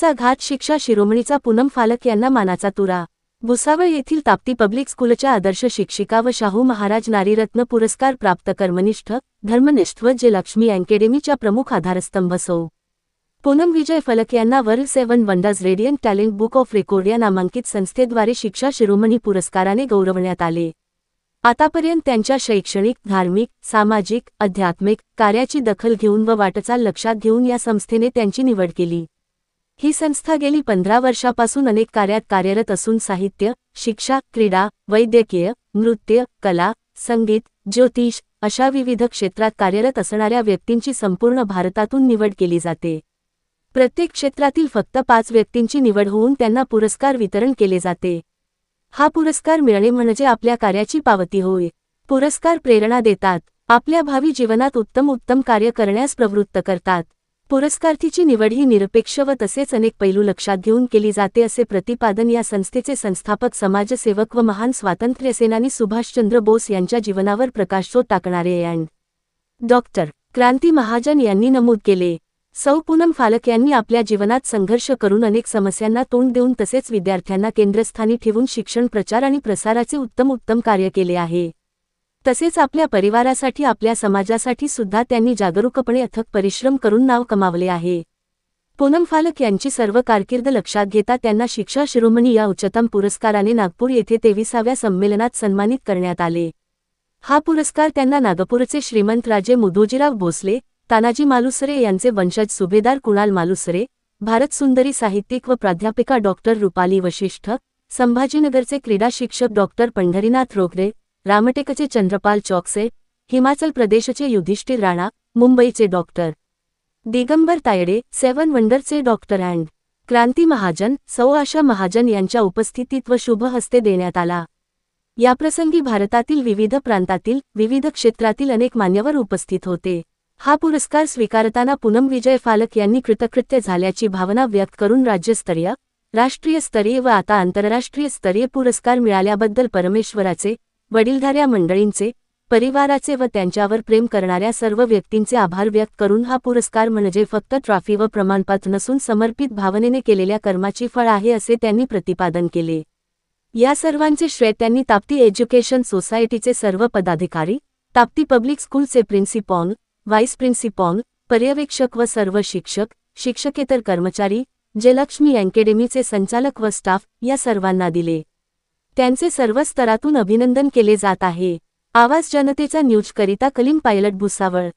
चा घात शिक्षा शिरोमणीचा पूनम फालक यांना मानाचा तुरा. भुसावळ येथील ताप्ती पब्लिक स्कूलच्या आदर्श शिक्षिका व शाहू महाराज नारीरत्न पुरस्कार प्राप्त कर्मनिष्ठ धर्मनिष्ठ व जे लक्ष्मी अँकेडेमीच्या प्रमुख आधारस्तंभ सौ. पूनम विजय फलक यांना world seven wonders radiant talent book of record या नामांकित संस्थेद्वारे शिक्षा शिरोमणी पुरस्काराने गौरवण्यात आले. आतापर्यंत त्यांच्या शैक्षणिक धार्मिक सामाजिक आध्यात्मिक कार्याची दखल घेऊन व वाटचाल लक्षात घेऊन या संस्थेने त्यांची निवड केली. ही संस्था गेली पंधरा वर्षापासून अनेक कार्यात कार्यरत असून साहित्य शिक्षा क्रीडा वैद्यकीय नृत्य कला संगीत ज्योतिष अशा विविध क्षेत्रात कार्यरत असणाऱ्या व्यक्तींची संपूर्ण भारतातून निवड केली जाते. प्रत्येक क्षेत्रातील फक्त पाच व्यक्तींची निवड होऊन त्यांना पुरस्कार वितरण केले जाते. हा पुरस्कार मिळणे म्हणजे आपल्या कार्याची पावती होय. पुरस्कार प्रेरणा देतात. आपल्या भावी जीवनात उत्तम उत्तम कार्य करण्यास प्रवृत्त करतात. पुरस्कार्थीची निवड ही निरपेक्ष व तसेच अनेक पैलू लक्षात घेऊन केली जाते असे प्रतिपादन या संस्थेचे संस्थापक समाजसेवक व महान स्वातंत्र्यसेनानी सुभाषचंद्र बोस यांच्या जीवनावर प्रकाशोत टाकणारे अँड. डॉक्टर क्रांती महाजन यांनी नमूद केले. सौ. पूनम फालक यांनी आपल्या जीवनात संघर्ष करून अनेक समस्यांना तोंड देऊन तसेच विद्यार्थ्यांना केंद्रस्थानी ठेवून शिक्षण प्रचार आणि प्रसाराचे उत्तम उत्तम कार्य केले आहे. तसेच आपल्या परिवारासाठी आपल्या समाजासाठी सुद्धा त्यांनी जागरूकपणे अथक परिश्रम करून नाव कमावले आहे. पूनम फालक यांची सर्व कारकीर्द लक्षात घेता त्यांना शिक्षा शिरोमणी या उच्चतम पुरस्काराने नागपूर येथे तेविसाव्या संमेलनात सन्मानित करण्यात आले. हा पुरस्कार त्यांना नागपूरचे श्रीमंत राजे मुधोजीराव भोसले तानाजी मालुसरे यांचे वंशज सुभेदार कुणाल मालुसरे भारत सुंदरी साहित्यिक व प्राध्यापिका डॉक्टर रुपाली वशिष्ठ संभाजीनगरचे क्रीडा शिक्षक डॉक्टर पंढरीनाथ रोगरे रामटेकचे चंद्रपाल चौकसे हिमाचल प्रदेशचे युधिष्ठिर राणा मुंबईचे डॉक्टर दिगंबर तायडे सेवन वंडरचे डॉक्टर अँड. क्रांती महाजन सौ आशा महाजन यांच्या उपस्थितीत व शुभ हस्ते देण्यात आला. याप्रसंगी भारतातील विविध प्रांतातील विविध क्षेत्रातील अनेक मान्यवर उपस्थित होते. हा पुरस्कार स्वीकारताना पूनम विजय फालक यांनी कृतकृत्य झाल्याची भावना व्यक्त करून राज्यस्तरीय राष्ट्रीय स्तरीय व आता आंतरराष्ट्रीय स्तरीय पुरस्कार मिळाल्याबद्दल परमेश्वराचे वडीलधाऱ्या मंडळींचे परिवाराचे व त्यांच्यावर प्रेम करणाऱ्या सर्व व्यक्तींचे आभार व्यक्त करून हा पुरस्कार म्हणजे फक्त ट्रॉफी व प्रमाणपत्र नसून समर्पित भावनेने केलेल्या कर्माची फळ आहे असे त्यांनी प्रतिपादन केले. या सर्वांचे श्रेय त्यांनी ताप्ती एज्युकेशन सोसायटीचे सर्व पदाधिकारी ताप्ती पब्लिक स्कूलचे प्रिन्सिपॉल व्हाईस प्रिन्सिपॉल पर्यवेक्षक व सर्व शिक्षक शिक्षकेतर कर्मचारी जयलक्ष्मी अँकेडेमीचे संचालक व स्टाफ या सर्वांना दिले. त्यांचे सर्व स्तरातून अभिनंदन केले जात आहे. आवाज जनतेचा न्यूजकरिता कलीम पायलट भुसावळ.